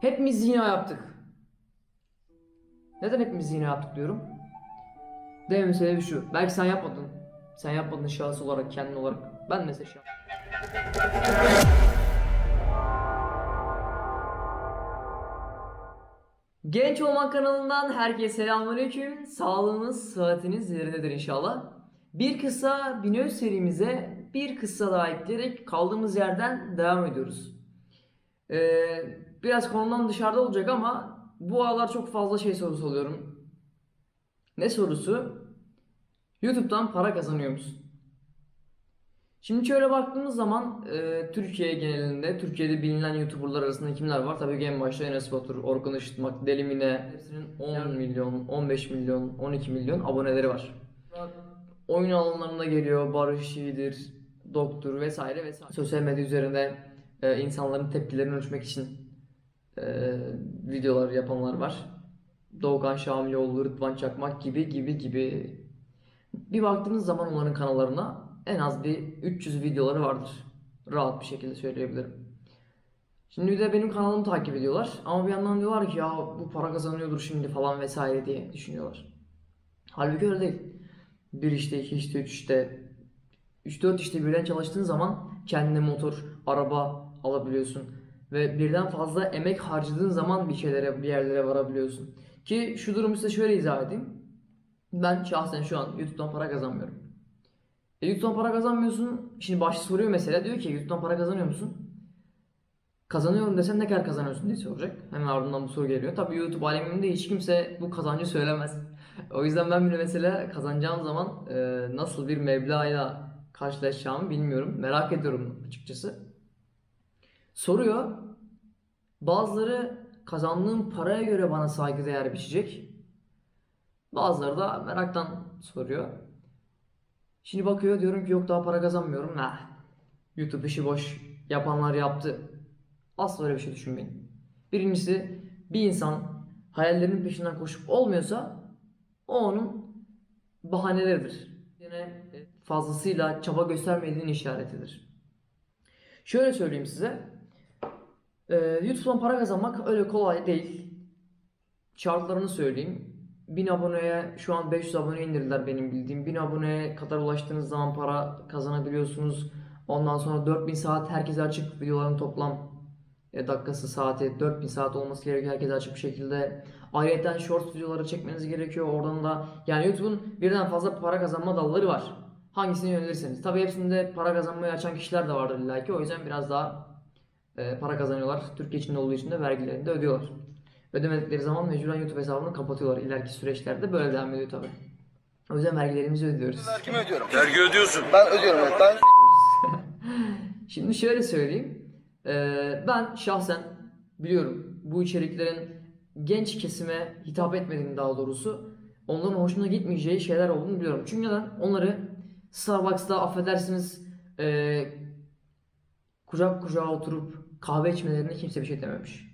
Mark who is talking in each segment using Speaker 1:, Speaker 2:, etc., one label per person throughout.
Speaker 1: Hepimiz zina yaptık. Neden hepimiz zina yaptık diyorum? Dememin sebebi şu. Belki sen yapmadın. Sen yapmadın şahıs olarak, kendin olarak. Ben mesela şahıs. Genç Olmak kanalından herkese selamünaleyküm. Sağlığınız, sıhhatiniz yerindedir inşallah. Bir kısa Binöz serimize bir kısa daha ekleyerek kaldığımız yerden devam ediyoruz. Ee, biraz konudan dışarıda olacak ama bu aralar çok fazla şey sorusu alıyorum. Ne sorusu? YouTube'dan para kazanıyor musun? Şimdi şöyle baktığımız zaman e, Türkiye genelinde, Türkiye'de bilinen YouTuber'lar arasında kimler var? Tabii ki en başta Enes Batur, Orkun Işıtmak, Deli Mine, hepsinin 10 milyon, 15 milyon, 12 milyon aboneleri var. Oyun alanlarına geliyor, Barış Yiğidir, Doktor vesaire vesaire. Sosyal medya üzerinde e, insanların tepkilerini ölçmek için e, videolar yapanlar var. Doğukan Şamilioğlu, Rıdvan Çakmak gibi gibi gibi. Bir baktığınız zaman onların kanallarına en az bir 300 videoları vardır. Rahat bir şekilde söyleyebilirim. Şimdi bir de benim kanalımı takip ediyorlar ama bir yandan diyorlar ki ya bu para kazanıyordur şimdi falan vesaire diye düşünüyorlar. Halbuki öyle değil. Bir işte, iki işte, üç işte, 3-4 işte birden çalıştığın zaman kendine motor, araba alabiliyorsun. Ve birden fazla emek harcadığın zaman bir şeylere, bir yerlere varabiliyorsun. Ki şu durumu size şöyle izah edeyim. Ben şahsen şu an YouTube'dan para kazanmıyorum. E, YouTube'dan para kazanmıyorsun. Şimdi başı soruyor mesela. Diyor ki YouTube'dan para kazanıyor musun? Kazanıyorum desen ne kadar kazanıyorsun diye soracak. Hemen ardından bu soru geliyor. Tabii YouTube aleminde hiç kimse bu kazancı söylemez. O yüzden ben bile mesela kazanacağım zaman e, nasıl bir meblağla karşılaşacağımı bilmiyorum. Merak ediyorum açıkçası. Soruyor. Bazıları kazandığım paraya göre bana saygıdeğer biçecek. Bazıları da meraktan soruyor. Şimdi bakıyor diyorum ki yok daha para kazanmıyorum. Heh, YouTube işi boş. Yapanlar yaptı. Asla öyle bir şey düşünmeyin. Birincisi bir insan hayallerinin peşinden koşup olmuyorsa o onun bahaneleridir. Yine fazlasıyla çaba göstermediğinin işaretidir. Şöyle söyleyeyim size. Ee, YouTube'dan para kazanmak öyle kolay değil. Şartlarını söyleyeyim. 1000 aboneye şu an 500 abone indirdiler benim bildiğim. 1000 aboneye kadar ulaştığınız zaman para kazanabiliyorsunuz. Ondan sonra 4000 saat herkese açık videoların toplam e, dakikası saati 4000 saat olması gerekiyor herkese açık bir şekilde. Ayrıca short videoları çekmeniz gerekiyor. Oradan da yani YouTube'un birden fazla para kazanma dalları var. Hangisini yönelirseniz. Tabii hepsinde para kazanmayı açan kişiler de vardır illa ki. O yüzden biraz daha e, para kazanıyorlar. Türkiye içinde olduğu için de vergilerini de ödüyorlar. Ödemedikleri zaman mecburen YouTube hesabını kapatıyorlar. İleriki süreçlerde böyle devam ediyor tabii. O yüzden vergilerimizi ödüyoruz.
Speaker 2: Vergimi ödüyorum.
Speaker 3: Vergi ödüyorsun.
Speaker 2: Ben ödüyorum evet. Ben
Speaker 1: Şimdi şöyle söyleyeyim. Ee, ben şahsen biliyorum bu içeriklerin genç kesime hitap etmediğini daha doğrusu onların hoşuna gitmeyeceği şeyler olduğunu biliyorum. Çünkü neden? Onları Starbucks'ta affedersiniz ee, kucak kucağa oturup kahve içmelerine kimse bir şey dememiş.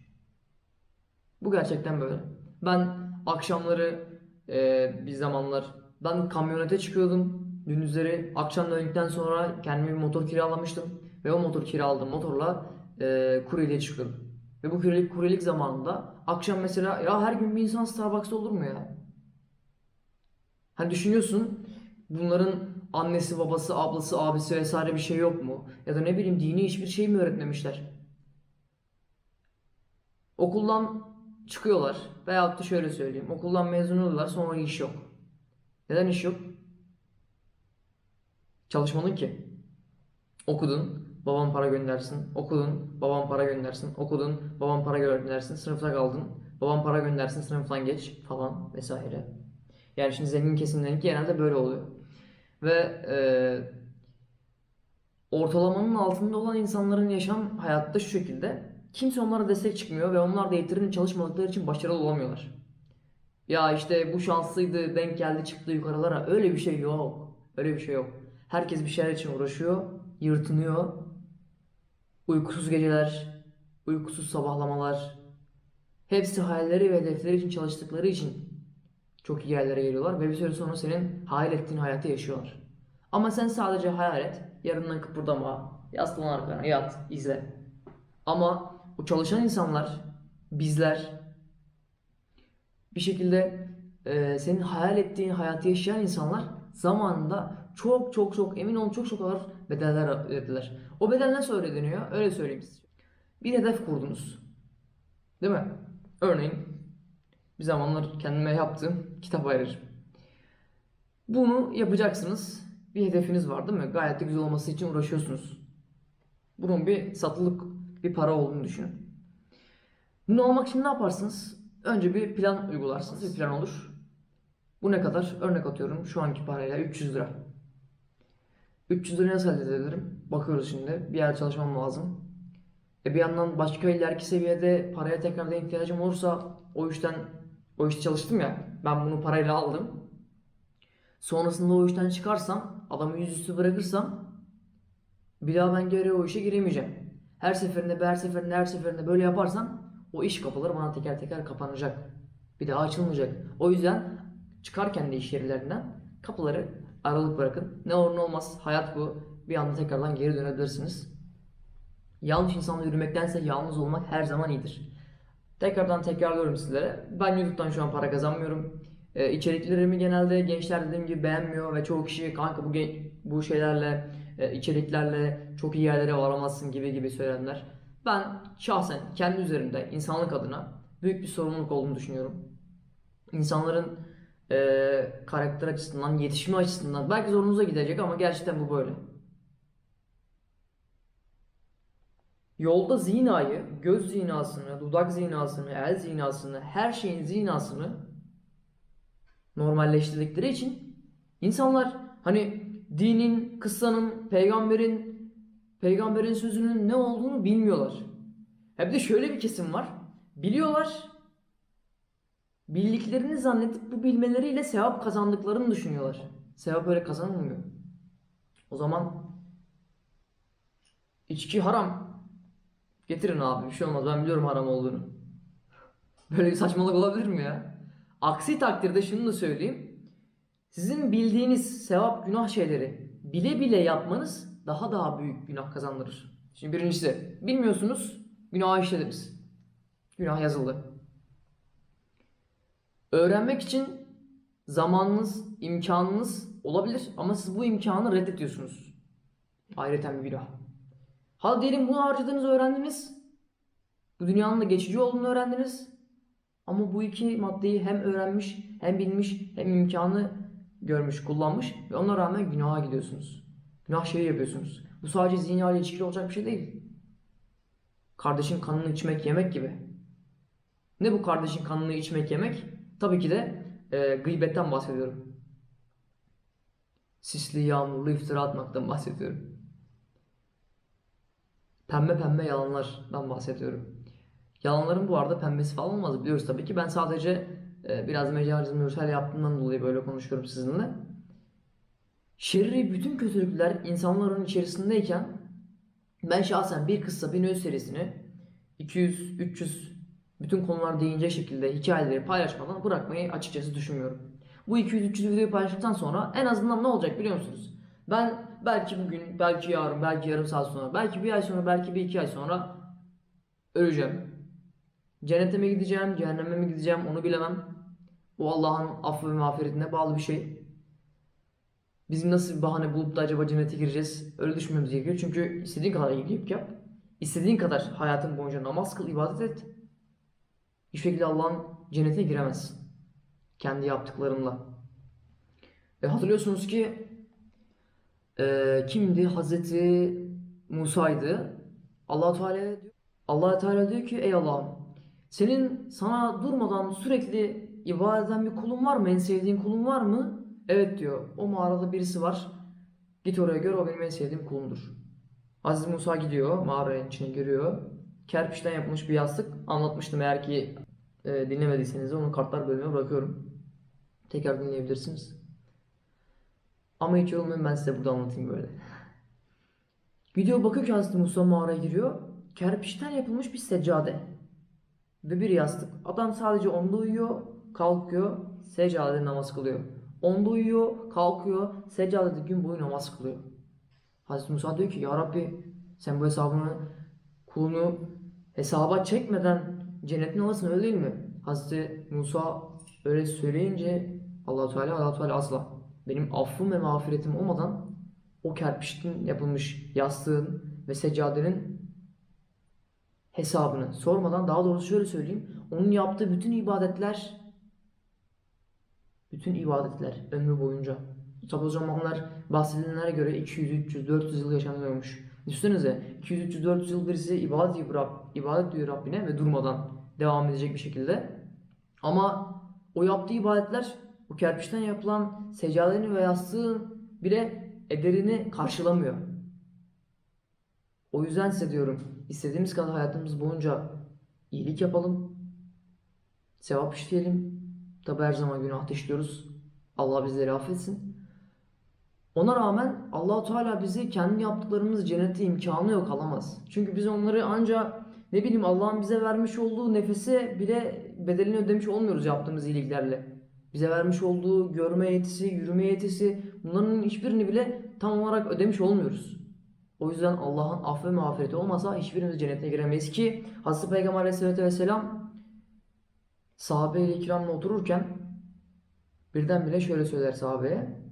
Speaker 1: Bu gerçekten böyle. Ben akşamları ee, bir zamanlar ben kamyonete çıkıyordum. Gündüzleri akşam döndükten sonra kendime bir motor kiralamıştım. Ve o motor kiraladığım motorla e, kuryeliğe çıkıyordum. Ve bu kuryelik, kuryelik zamanında akşam mesela ya her gün bir insan Starbucks'ta olur mu ya? Hani düşünüyorsun bunların annesi, babası, ablası, abisi vesaire bir şey yok mu? Ya da ne bileyim dini hiçbir şey mi öğretmemişler? Okuldan çıkıyorlar veyahut da şöyle söyleyeyim okuldan mezun oluyorlar sonra iş yok. Neden iş yok? Çalışmadın ki. Okudun, babam para göndersin. Okudun, babam para göndersin. Okudun, babam para göndersin. Sınıfta kaldın, babam para göndersin. Sınıftan geç falan vesaire. Yani şimdi zengin kesimlerinki genelde böyle oluyor. Ve e, ortalamanın altında olan insanların yaşam hayatta şu şekilde. Kimse onlara destek çıkmıyor ve onlar da yeterince çalışmadıkları için başarılı olamıyorlar. Ya işte bu şanslıydı, denk geldi çıktı yukarılara. Öyle bir şey yok. Öyle bir şey yok. Herkes bir şeyler için uğraşıyor, yırtınıyor. Uykusuz geceler, uykusuz sabahlamalar. Hepsi hayalleri ve hedefleri için çalıştıkları için çok iyi yerlere geliyorlar ve bir süre sonra senin hayal ettiğin hayatı yaşıyorlar. Ama sen sadece hayal et, yarından kıpırdama, yaslan arkana, yat, izle. Ama bu çalışan insanlar bizler bir şekilde e, senin hayal ettiğin hayatı yaşayan insanlar zamanında çok çok çok emin olun çok çok ağır bedeller ödediler. O bedel nasıl ödeniyor? Öyle söyleyeyim size. Bir hedef kurdunuz. Değil mi? Örneğin bir zamanlar kendime yaptığım kitap ayarıcı. Bunu yapacaksınız. Bir hedefiniz var değil mi? Gayet de güzel olması için uğraşıyorsunuz. Bunun bir satılık bir para olduğunu düşünün. Bunu almak için ne yaparsınız? Önce bir plan uygularsınız. Bir plan olur. Bu ne kadar? Örnek atıyorum şu anki parayla 300 lira. 300 lirayı nasıl elde edebilirim? Bakıyoruz şimdi. Bir yer çalışmam lazım. E bir yandan başka ileriki seviyede paraya tekrardan ihtiyacım olursa o işten o işte çalıştım ya. Ben bunu parayla aldım. Sonrasında o işten çıkarsam, adamı yüzüstü bırakırsam bir daha ben geri o işe giremeyeceğim. Her seferinde, her seferinde, her seferinde böyle yaparsam o iş kapıları bana teker teker kapanacak. Bir daha açılmayacak. O yüzden çıkarken de iş yerlerinden kapıları aralık bırakın. Ne olur ne olmaz. Hayat bu. Bir anda tekrardan geri dönebilirsiniz. Yanlış insanla yürümektense yalnız olmak her zaman iyidir. Tekrardan tekrarlıyorum sizlere. Ben YouTube'dan şu an para kazanmıyorum. Ee, içeriklerimi genelde gençler dediğim gibi beğenmiyor ve çoğu kişi kanka bu bu şeylerle e, içeriklerle çok iyi yerlere varamazsın gibi gibi söylenler. Ben şahsen kendi üzerimde insanlık adına büyük bir sorumluluk olduğunu düşünüyorum. İnsanların e, karakter açısından, yetişme açısından belki zorunuza gidecek ama gerçekten bu böyle. Yolda zinayı, göz zinasını, dudak zinasını, el zinasını, her şeyin zinasını normalleştirdikleri için insanlar hani dinin, kıssanın, peygamberin peygamberin sözünün ne olduğunu bilmiyorlar. Bir de şöyle bir kesim var. Biliyorlar. Bildiklerini zannedip bu bilmeleriyle sevap kazandıklarını düşünüyorlar. Sevap öyle kazanılmıyor. O zaman içki haram. Getirin abi bir şey olmaz ben biliyorum haram olduğunu. Böyle bir saçmalık olabilir mi ya? Aksi takdirde şunu da söyleyeyim. Sizin bildiğiniz sevap günah şeyleri bile bile yapmanız daha daha büyük günah kazandırır. Şimdi birincisi bilmiyorsunuz günah işlediniz. Günah yazıldı. Öğrenmek için zamanınız, imkanınız olabilir ama siz bu imkanı reddediyorsunuz. Ayrıca bir günah. Hadi diyelim bunu harcadınız, öğrendiniz. Bu dünyanın da geçici olduğunu öğrendiniz. Ama bu iki maddeyi hem öğrenmiş, hem bilmiş, hem imkanı görmüş, kullanmış ve ona rağmen günaha gidiyorsunuz. Günah şeyi yapıyorsunuz. Bu sadece zina ile ilişkili olacak bir şey değil. Kardeşin kanını içmek, yemek gibi. Ne bu kardeşin kanını içmek, yemek? Tabii ki de e, gıybetten bahsediyorum. Sisli, yağmurlu iftira atmaktan bahsediyorum. Pembe pembe yalanlardan bahsediyorum. Yalanların bu arada pembesi falan olmaz biliyoruz tabii ki. Ben sadece biraz mecazım görsel yaptığımdan dolayı böyle konuşuyorum sizinle. Şerri bütün kötülükler insanların içerisindeyken ben şahsen bir kıssa bir nöz serisini 200 300 bütün konular değinecek şekilde hikayeleri paylaşmadan bırakmayı açıkçası düşünmüyorum. Bu 200-300 videoyu paylaştıktan sonra en azından ne olacak biliyor musunuz? Ben belki bugün, belki yarın, belki yarım saat sonra, belki bir ay sonra, belki bir iki ay sonra öleceğim. Cennete mi gideceğim, cehenneme mi gideceğim onu bilemem. O Allah'ın affı ve mağfiretine bağlı bir şey. Bizim nasıl bir bahane bulup da acaba cennete gireceğiz? Öyle düşünmemiz gerekiyor. Çünkü istediğin kadar iyilik yap. İstediğin kadar hayatın boyunca namaz kıl, ibadet et. Hiçbir şekilde Allah'ın cennetine giremezsin. Kendi yaptıklarınla. E, hatırlıyorsunuz ki e, kimdi? Hazreti Musa'ydı. Allah Teala Allah Teala diyor ki ey Allah'ım senin sana durmadan sürekli ibadet eden bir kulun var mı? En sevdiğin kulun var mı? Evet diyor. O mağarada birisi var. Git oraya gör o benim en sevdiğim kulumdur. Aziz Musa gidiyor mağaranın içine giriyor. Kerpiçten yapılmış bir yastık. Anlatmıştım eğer ki e, dinlemediyseniz onu kartlar bölümüne bırakıyorum. Tekrar dinleyebilirsiniz. Ama hiç yorulmayın ben size burada anlatayım böyle. Gidiyor bakıyor ki Hazreti Musa mağaraya giriyor. Kerpiçten yapılmış bir seccade. Ve bir yastık. Adam sadece onda uyuyor, kalkıyor, seccadede namaz kılıyor. Onda uyuyor, kalkıyor, seccadede gün boyu namaz kılıyor. Hazreti Musa diyor ki ya Rabbi sen bu hesabını kulunu hesaba çekmeden cennetin olasın öyle değil mi? Hazreti Musa öyle söyleyince allah Teala allah Teala asla benim affım ve mağfiretim olmadan o kerpiçten yapılmış yastığın ve seccadenin hesabını sormadan daha doğrusu şöyle söyleyeyim. Onun yaptığı bütün ibadetler bütün ibadetler ömrü boyunca tabi o zamanlar bahsedilenlere göre 200, 300, 400 yıl yaşanıyormuş. Düşünsenize 200, 300, 400 yıl birisi ibadet ediyor, Rab, ibadet ediyor Rabbine ve durmadan devam edecek bir şekilde. Ama o yaptığı ibadetler o kerpiçten yapılan seccadenin ve yastığın bile ederini karşılamıyor. O yüzden size diyorum istediğimiz kadar hayatımız boyunca iyilik yapalım. Sevap işleyelim. Tabi her zaman günah işliyoruz. Allah bizleri affetsin. Ona rağmen Allahu Teala bizi kendi yaptıklarımız cennete imkanı yok alamaz. Çünkü biz onları ancak ne bileyim Allah'ın bize vermiş olduğu nefese bile bedelini ödemiş olmuyoruz yaptığımız iyiliklerle. Bize vermiş olduğu görme yetisi, yürüme yetisi bunların hiçbirini bile tam olarak ödemiş olmuyoruz. O yüzden Allah'ın affı ve mağfireti olmasa hiçbirimiz cennete giremeyiz ki Hazreti Peygamber Aleyhisselatü Vesselam sahabe-i kiramla otururken birdenbire şöyle söyler sahabeye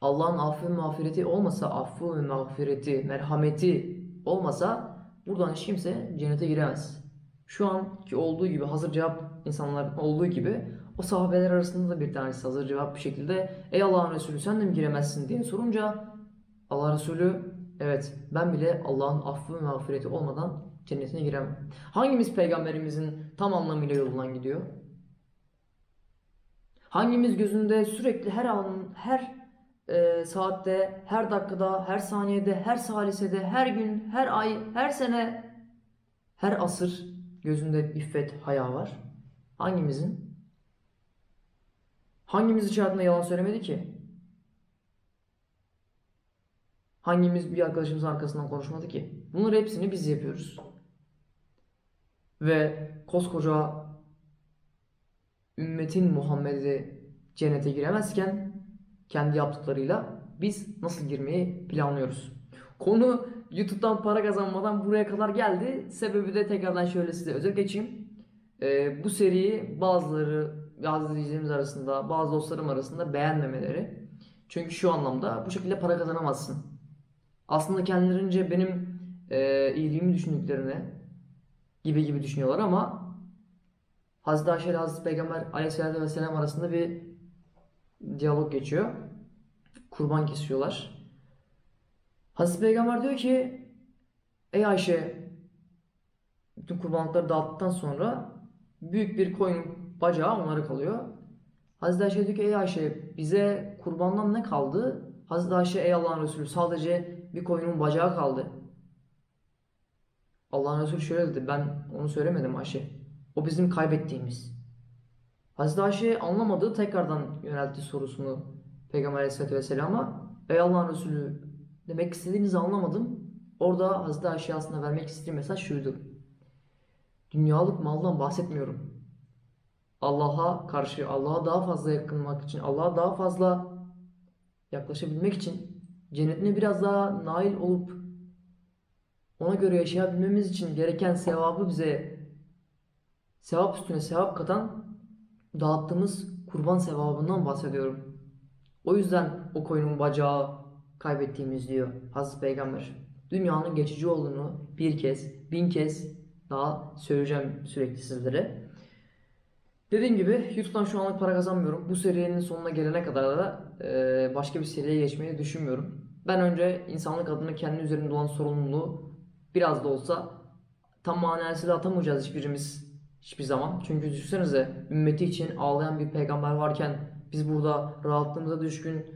Speaker 1: Allah'ın affı ve mağfireti olmasa, affı ve mağfireti, merhameti olmasa buradan hiç kimse cennete giremez. Şu anki olduğu gibi hazır cevap insanların olduğu gibi o sahabeler arasında da bir tanesi hazır cevap bir şekilde Ey Allah'ın Resulü sen de mi giremezsin diye sorunca Allah Resulü evet ben bile Allah'ın affı ve mağfireti olmadan cennetine giremem. Hangimiz peygamberimizin tam anlamıyla yolundan gidiyor? Hangimiz gözünde sürekli her an, her e, saatte, her dakikada, her saniyede, her salisede, her gün, her ay, her sene, her asır gözünde iffet, haya var? Hangimizin? Hangimiz hiç yalan söylemedi ki? Hangimiz bir arkadaşımızın arkasından konuşmadı ki? Bunları hepsini biz yapıyoruz. Ve koskoca ümmetin Muhammed'i cennete giremezken kendi yaptıklarıyla biz nasıl girmeyi planlıyoruz? Konu YouTube'dan para kazanmadan buraya kadar geldi. Sebebi de tekrardan şöyle size özet geçeyim. Ee, bu seriyi bazıları, bazı izleyicilerimiz arasında, bazı dostlarım arasında beğenmemeleri. Çünkü şu anlamda bu şekilde para kazanamazsın. Aslında kendilerince benim e, iyiliğimi düşündüklerini gibi gibi düşünüyorlar ama Hazreti Ayşe ile Hazreti Peygamber Aleyhisselatü Vesselam arasında bir diyalog geçiyor. Kurban kesiyorlar. Hazreti Peygamber diyor ki Ey Ayşe bütün kurbanlıkları dağıttıktan sonra büyük bir koyun bacağı onlara kalıyor. Hazreti Ayşe diyor ki ey Ayşe bize kurbandan ne kaldı? Hazreti Ayşe ey Allah'ın Resulü sadece bir koyunun bacağı kaldı. Allah'ın Resulü şöyle dedi ben onu söylemedim Ayşe. O bizim kaybettiğimiz. Hazreti Ayşe anlamadığı tekrardan yöneltti sorusunu Peygamber Aleyhisselatü Vesselam'a. Ey Allah'ın Resulü demek istediğinizi anlamadım. Orada Hazreti Ayşe aslında vermek istediği mesaj şuydu. Dünyalık maldan bahsetmiyorum. Allah'a karşı, Allah'a daha fazla yakınmak için, Allah'a daha fazla yaklaşabilmek için cennetine biraz daha nail olup ona göre yaşayabilmemiz için gereken sevabı bize sevap üstüne sevap katan dağıttığımız kurban sevabından bahsediyorum. O yüzden o koyunun bacağı kaybettiğimiz diyor Hazreti Peygamber. Dünyanın geçici olduğunu bir kez, bin kez daha söyleyeceğim sürekli sizlere. Dediğim gibi YouTube'dan şu anlık para kazanmıyorum. Bu serinin sonuna gelene kadar da e, başka bir seriye geçmeyi düşünmüyorum. Ben önce insanlık adına kendi üzerimde olan sorumluluğu biraz da olsa tam manasıyla atamayacağız hiçbirimiz hiçbir zaman. Çünkü düşünsenize ümmeti için ağlayan bir peygamber varken biz burada rahatlığımıza düşkün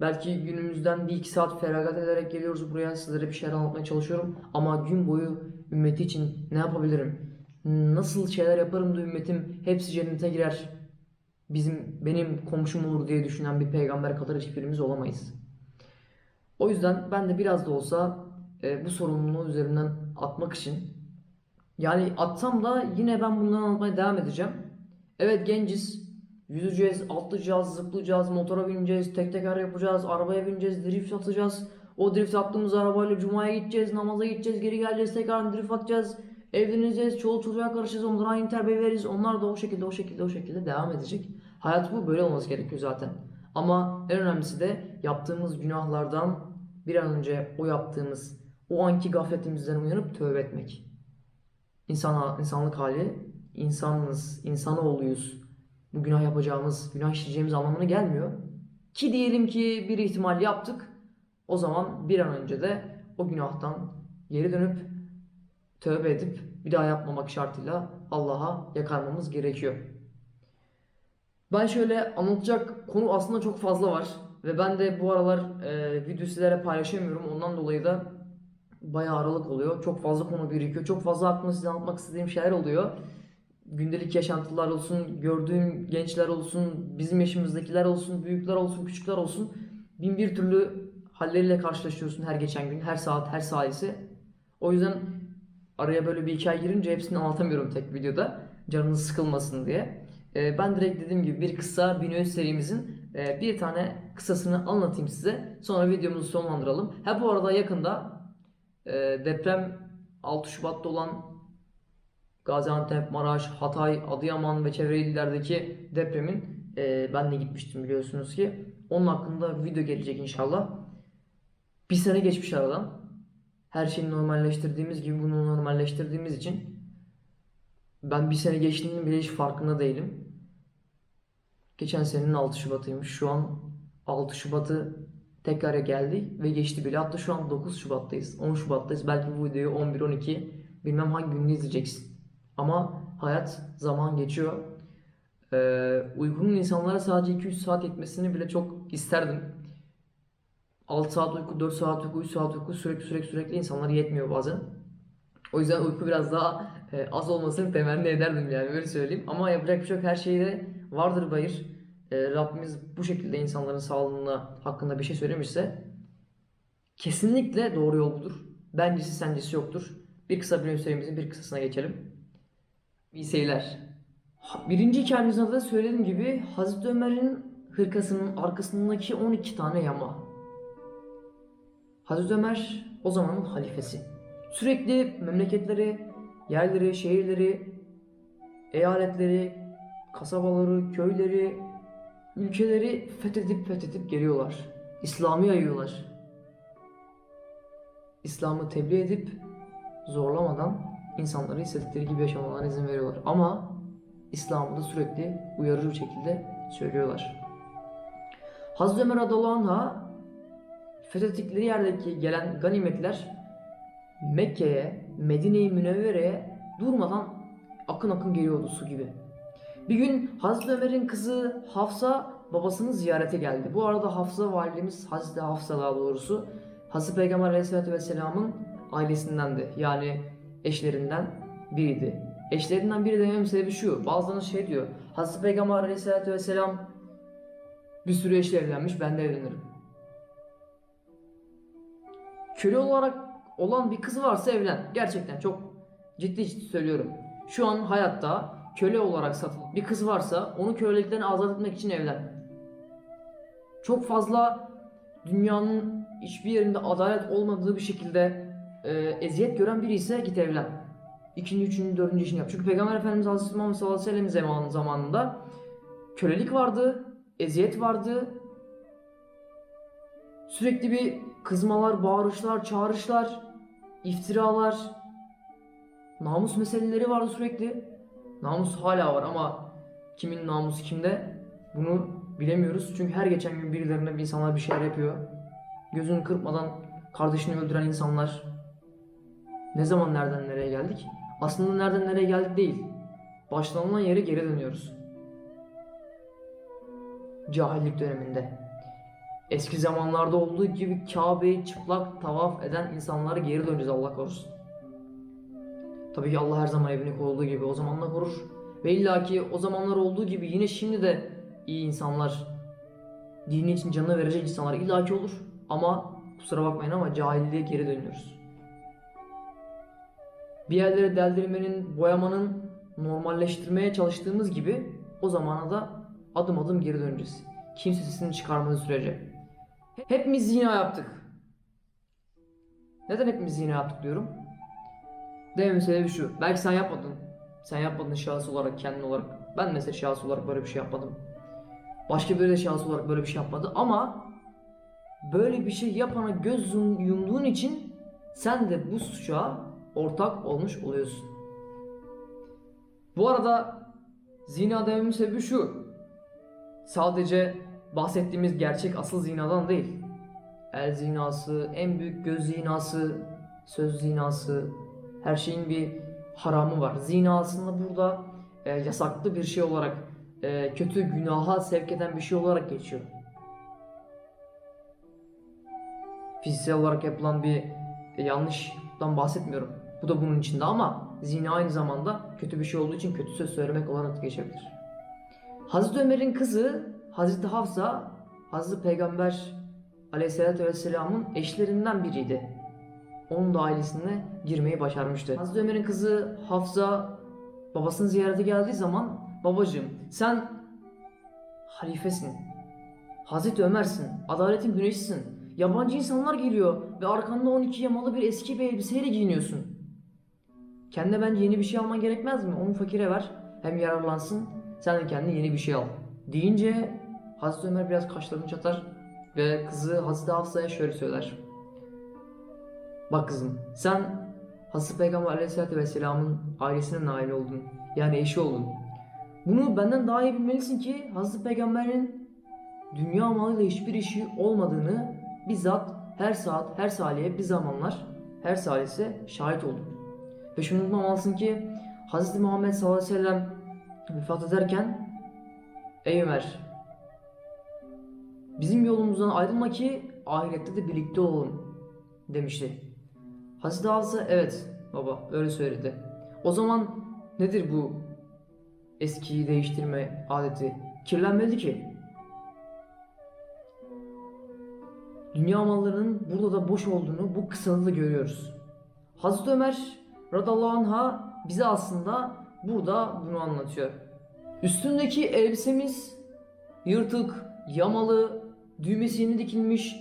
Speaker 1: belki günümüzden bir iki saat feragat ederek geliyoruz buraya sizlere bir şeyler anlatmaya çalışıyorum. Ama gün boyu ümmeti için ne yapabilirim? Nasıl şeyler yaparım da ümmetim hepsi cennete girer. Bizim benim komşum olur diye düşünen bir peygamber kadar hiçbirimiz olamayız. O yüzden ben de biraz da olsa e, bu sorumluluğu üzerimden atmak için yani atsam da yine ben bunları anlatmaya devam edeceğim. Evet genciz. Yüzeceğiz, atlayacağız, zıplayacağız, motora bineceğiz, tek teker yapacağız, arabaya bineceğiz, drift atacağız. O drift attığımız arabayla cumaya gideceğiz, namaza gideceğiz, geri geleceğiz, tekrar drift atacağız. Evleneceğiz, çoluk çocuğa karışacağız, onlara aynı terbiye veririz. Onlar da o şekilde, o şekilde, o şekilde devam edecek. Hayat bu, böyle olması gerekiyor zaten. Ama en önemlisi de yaptığımız günahlardan bir an önce o yaptığımız, o anki gafletimizden uyanıp tövbe etmek. İnsan, insanlık hali, insanız, insanoğluyuz. Bu günah yapacağımız, günah işleyeceğimiz anlamına gelmiyor. Ki diyelim ki bir ihtimal yaptık. O zaman bir an önce de o günahtan geri dönüp tövbe edip bir daha yapmamak şartıyla Allah'a yakarmamız gerekiyor. Ben şöyle anlatacak konu aslında çok fazla var ve ben de bu aralar e, video sizlere paylaşamıyorum. Ondan dolayı da bayağı aralık oluyor. Çok fazla konu birikiyor. Çok fazla aklımda size anlatmak istediğim şeyler oluyor. Gündelik yaşantılar olsun, gördüğüm gençler olsun, bizim yaşımızdakiler olsun, büyükler olsun, küçükler olsun. Bin bir türlü halleriyle karşılaşıyorsun her geçen gün, her saat, her salise. O yüzden araya böyle bir hikaye girince hepsini anlatamıyorum tek videoda. Canınız sıkılmasın diye. Ee, ben direkt dediğim gibi bir kısa Binöz serimizin e, bir tane kısasını anlatayım size. Sonra videomuzu sonlandıralım. Ha bu arada yakında deprem 6 Şubat'ta olan Gaziantep, Maraş, Hatay, Adıyaman ve çevre illerdeki depremin e, ben de gitmiştim biliyorsunuz ki. Onun hakkında video gelecek inşallah. Bir sene geçmiş aradan. Her şeyi normalleştirdiğimiz gibi bunu normalleştirdiğimiz için ben bir sene geçtiğinin bile hiç farkında değilim. Geçen senenin 6 Şubat'ıymış. Şu an 6 Şubat'ı tekrar geldi ve geçti bile. Hatta şu an 9 Şubat'tayız. 10 Şubat'tayız. Belki bu videoyu 11, 12 bilmem hangi günde izleyeceksin. Ama hayat zaman geçiyor. Ee, uykunun insanlara sadece 2-3 saat yetmesini bile çok isterdim. 6 saat uyku, 4 saat uyku, 3 saat uyku sürekli sürekli sürekli insanlara yetmiyor bazen. O yüzden uyku biraz daha e, az olmasını temenni ederdim yani öyle söyleyeyim. Ama yapacak bir şey yok her şeyde vardır bayır. E, Rabbimiz bu şekilde insanların sağlığına hakkında bir şey söylemişse kesinlikle doğru yol budur. Bencesi sencesi yoktur. Bir kısa bir serimizin bir kısasına geçelim. İyi seyirler. Birinci hikayemizin adı söylediğim gibi Hazreti Ömer'in hırkasının arkasındaki 12 tane yama. Hazreti Ömer o zamanın halifesi. Sürekli memleketleri, yerleri, şehirleri, eyaletleri, kasabaları, köyleri, ülkeleri fethedip fethedip geliyorlar. İslam'ı yayıyorlar. İslam'ı tebliğ edip zorlamadan insanları istedikleri gibi yaşamalarına izin veriyorlar. Ama İslam'ı da sürekli uyarıcı bir şekilde söylüyorlar. Hazreti Ömer radıyallahu fethettikleri yerdeki gelen ganimetler Mekke'ye, Medine-i Münevvere'ye durmadan akın akın geliyordu su gibi. Bir gün Hazreti Ömer'in kızı Hafsa babasını ziyarete geldi. Bu arada Hafsa validemiz Hazreti Hafsa daha doğrusu Hazreti Peygamber Aleyhisselatü Vesselam'ın ailesindendi. Yani eşlerinden biriydi. Eşlerinden biri dememin sebebi şu. Bazıları şey diyor. Hazreti Peygamber Aleyhisselatü Vesselam bir sürü eşle evlenmiş ben de evlenirim. Köle olarak olan bir kız varsa evlen. Gerçekten çok ciddi ciddi söylüyorum. Şu an hayatta köle olarak satılan bir kız varsa onu kölelikten azat etmek için evlen. Çok fazla dünyanın hiçbir yerinde adalet olmadığı bir şekilde e, eziyet gören biri ise git evlen. İkinci, üçüncü, dördüncü işini yap. Çünkü Peygamber Efendimiz Hazreti Muhammed sallallahu aleyhi ve sellem zamanı- zamanında kölelik vardı, eziyet vardı. Sürekli bir kızmalar, bağırışlar, çağrışlar, iftiralar, namus meseleleri vardı sürekli. Namus hala var ama kimin namusu kimde bunu bilemiyoruz. Çünkü her geçen gün birilerine bir insanlar bir şeyler yapıyor. Gözünü kırpmadan kardeşini öldüren insanlar. Ne zaman nereden nereye geldik? Aslında nereden nereye geldik değil. Başlanılan yere geri dönüyoruz. Cahillik döneminde. Eski zamanlarda olduğu gibi Kabe'yi çıplak tavaf eden insanlara geri döneceğiz Allah korusun. Tabii ki Allah her zaman evini koruduğu gibi o zamanla korur. Ve illaki o zamanlar olduğu gibi yine şimdi de iyi insanlar, dini için canını verecek insanlar illaki olur. Ama kusura bakmayın ama cahilliğe geri dönüyoruz. Bir yerlere deldirmenin, boyamanın normalleştirmeye çalıştığımız gibi o zamana da adım adım geri döneceğiz. Kimse sesini çıkarmadığı sürece. Hepimiz zina yaptık. Neden hepimiz zina yaptık diyorum? Dememin sebebi şu. Belki sen yapmadın. Sen yapmadın şahıs olarak, kendin olarak. Ben mesela şahıs olarak böyle bir şey yapmadım. Başka biri de şahıs olarak böyle bir şey yapmadı ama böyle bir şey yapana göz yum- yumduğun için sen de bu suça ortak olmuş oluyorsun. Bu arada zina dememin sebebi şu. Sadece bahsettiğimiz gerçek asıl zinadan değil. El zinası, en büyük göz zinası, söz zinası, her şeyin bir haramı var. Zina aslında burada e, yasaklı bir şey olarak, e, kötü günaha sevk eden bir şey olarak geçiyor. Fiziksel olarak yapılan bir e, yanlıştan bahsetmiyorum. Bu da bunun içinde ama zina aynı zamanda kötü bir şey olduğu için kötü söz söylemek olarak geçebilir. Hazreti Ömer'in kızı Hazreti Hafsa, Hazreti Peygamber Aleyhisselatü Vesselam'ın eşlerinden biriydi. Onun da ailesine girmeyi başarmıştı. Hazreti Ömer'in kızı Hafsa babasını ziyarete geldiği zaman babacığım sen halifesin. Hazreti Ömer'sin. Adaletin güneşisin. Yabancı insanlar geliyor ve arkanda 12 yamalı bir eski bir elbiseyle giyiniyorsun. Kendine bence yeni bir şey alman gerekmez mi? Onu fakire ver. Hem yararlansın. Sen de kendine yeni bir şey al. Deyince Hazreti Ömer biraz kaşlarını çatar ve kızı Hazreti Hafsa'ya şöyle söyler. Bak kızım sen Hazreti Peygamber Aleyhisselatü Vesselam'ın ailesine nail oldun. Yani eşi oldun. Bunu benden daha iyi bilmelisin ki Hazreti Peygamber'in dünya malıyla hiçbir işi olmadığını bizzat her saat, her saniye bir zamanlar her salise şahit oldum. Ve şunu unutmamalısın ki Hazreti Muhammed sallallahu aleyhi ve sellem vefat ederken Ey Ömer bizim yolumuzdan ayrılma ki ahirette de birlikte olalım demişti. Hazreti Hafsa evet baba öyle söyledi. O zaman nedir bu eskiyi değiştirme adeti? Kirlenmedi ki. Dünya mallarının burada da boş olduğunu bu kısada da görüyoruz. Hazreti Ömer radallahu anh'a bize aslında burada bunu anlatıyor. Üstündeki elbisemiz yırtık, yamalı, düğmesi yeni dikilmiş,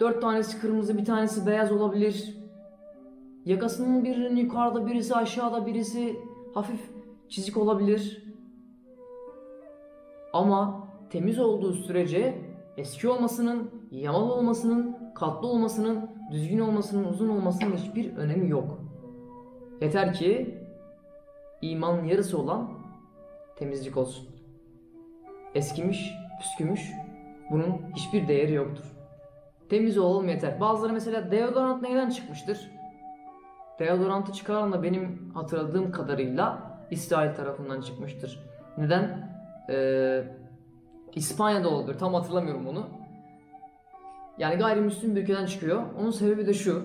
Speaker 1: dört tanesi kırmızı bir tanesi beyaz olabilir. Yakasının birinin yukarıda birisi aşağıda birisi hafif çizik olabilir. Ama temiz olduğu sürece eski olmasının, yamalı olmasının, katlı olmasının, düzgün olmasının, uzun olmasının hiçbir önemi yok. Yeter ki imanın yarısı olan temizlik olsun. Eskimiş, püskümüş bunun hiçbir değeri yoktur. Temiz olalım yeter. Bazıları mesela deodorant neyden çıkmıştır? Deodorantı çıkaran da benim hatırladığım kadarıyla İsrail tarafından çıkmıştır. Neden? Ee, İspanya'da olabilir. Tam hatırlamıyorum onu. Yani gayrimüslim bir ülkeden çıkıyor. Onun sebebi de şu.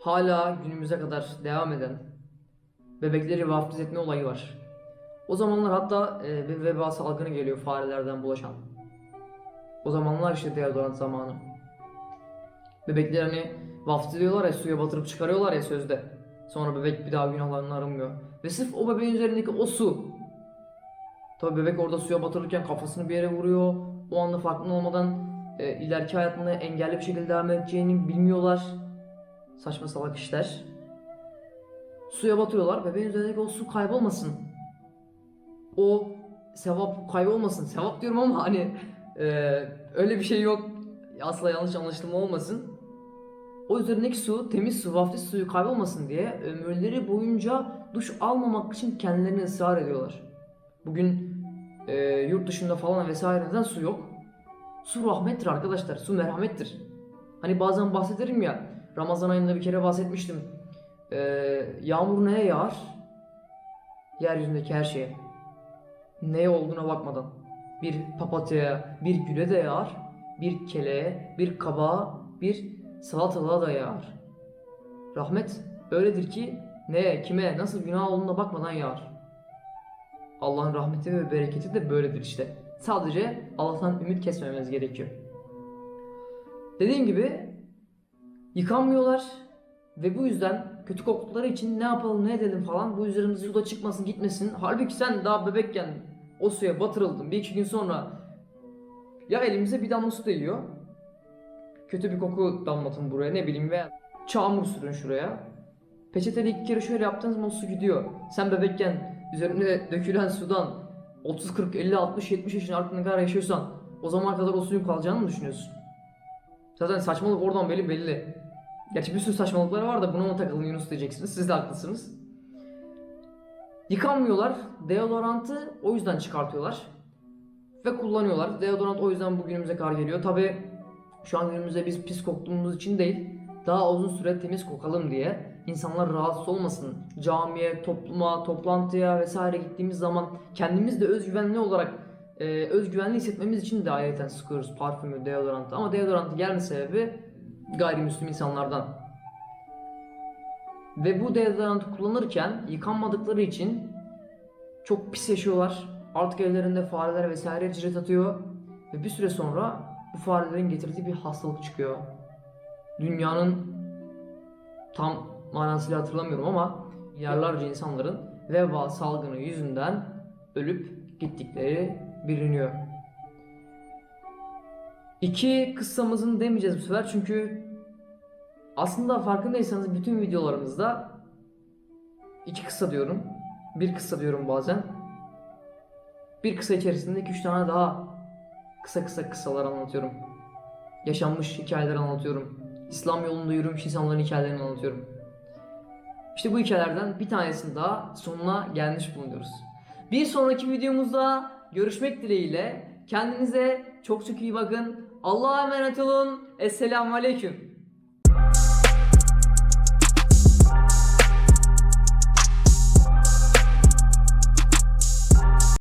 Speaker 1: Hala günümüze kadar devam eden bebekleri vaftiz etme olayı var. O zamanlar hatta e, bir veba salgını geliyor farelerden bulaşan. O zamanlar işte deodorant zamanı. Bebekleri hani vaftiz ediyorlar ya suya batırıp çıkarıyorlar ya sözde. Sonra bebek bir daha günahlarını arınmıyor. Ve sırf o bebeğin üzerindeki o su. Tabi bebek orada suya batırırken kafasını bir yere vuruyor. O anda farkında olmadan e, ileriki hayatını engelli bir şekilde devam edeceğini bilmiyorlar. Saçma salak işler. Suya batırıyorlar. Bebeğin üzerindeki o su kaybolmasın. O sevap kaybolmasın. Sevap diyorum ama hani e, öyle bir şey yok. Asla yanlış anlaşılma olmasın. O üzerindeki su, temiz su, vaftiz suyu kaybolmasın diye ömürleri boyunca duş almamak için kendilerini ısrar ediyorlar. Bugün e, yurt dışında falan vesaire neden su yok? Su rahmettir arkadaşlar, su merhamettir. Hani bazen bahsederim ya, Ramazan ayında bir kere bahsetmiştim. E, yağmur neye yağar? Yeryüzündeki her şeye. Neye olduğuna bakmadan. Bir papatyaya, bir güle de yağar, bir keleğe, bir kabağa, bir salatalığa da yağar. Rahmet öyledir ki neye, kime, nasıl günah olduğuna bakmadan yağar. Allah'ın rahmeti ve bereketi de böyledir işte. Sadece Allah'tan ümit kesmememiz gerekiyor. Dediğim gibi yıkanmıyorlar ve bu yüzden kötü koktukları için ne yapalım ne edelim falan bu üzerimize suda çıkmasın gitmesin. Halbuki sen daha bebekken o suya batırıldın bir iki gün sonra ya elimize bir damla su değiyor kötü bir koku damlatın buraya ne bileyim veya çamur sürün şuraya Peçeteyle iki kere şöyle yaptığınız zaman su gidiyor. Sen bebekken üzerine dökülen sudan 30, 40, 50, 60, 70 yaşın altına kadar yaşıyorsan o zamana kadar o suyun kalacağını mı düşünüyorsun? Zaten saçmalık oradan belli belli. Gerçi bir sürü saçmalıkları var da buna mı takıldın Yunus diyeceksiniz. Siz de haklısınız. Yıkanmıyorlar. Deodorantı o yüzden çıkartıyorlar. Ve kullanıyorlar. Deodorant o yüzden bugünümüze kadar geliyor. Tabi şu an günümüzde biz pis koktuğumuz için değil, daha uzun süre temiz kokalım diye insanlar rahatsız olmasın. Camiye, topluma, toplantıya vesaire gittiğimiz zaman kendimiz de özgüvenli olarak e, özgüvenli hissetmemiz için de ayrıca sıkıyoruz parfümü, deodorantı. Ama deodorantı gelme sebebi gayrimüslim insanlardan. Ve bu deodorantı kullanırken yıkanmadıkları için çok pis yaşıyorlar. Artık evlerinde fareler vesaire cirit atıyor. Ve bir süre sonra bu farelerin getirdiği bir hastalık çıkıyor. Dünyanın tam manasıyla hatırlamıyorum ama milyarlarca insanların veba salgını yüzünden ölüp gittikleri biliniyor. İki kıssamızın demeyeceğiz bu sefer çünkü aslında farkındaysanız bütün videolarımızda iki kısa diyorum. Bir kısa diyorum bazen. Bir kısa içerisinde 2-3 tane daha kısa kısa kısalar anlatıyorum. Yaşanmış hikayeler anlatıyorum. İslam yolunda yürümüş insanların hikayelerini anlatıyorum. İşte bu hikayelerden bir tanesinin daha sonuna gelmiş bulunuyoruz. Bir sonraki videomuzda görüşmek dileğiyle kendinize çok çok iyi bakın. Allah'a emanet olun. Esselamu Aleyküm.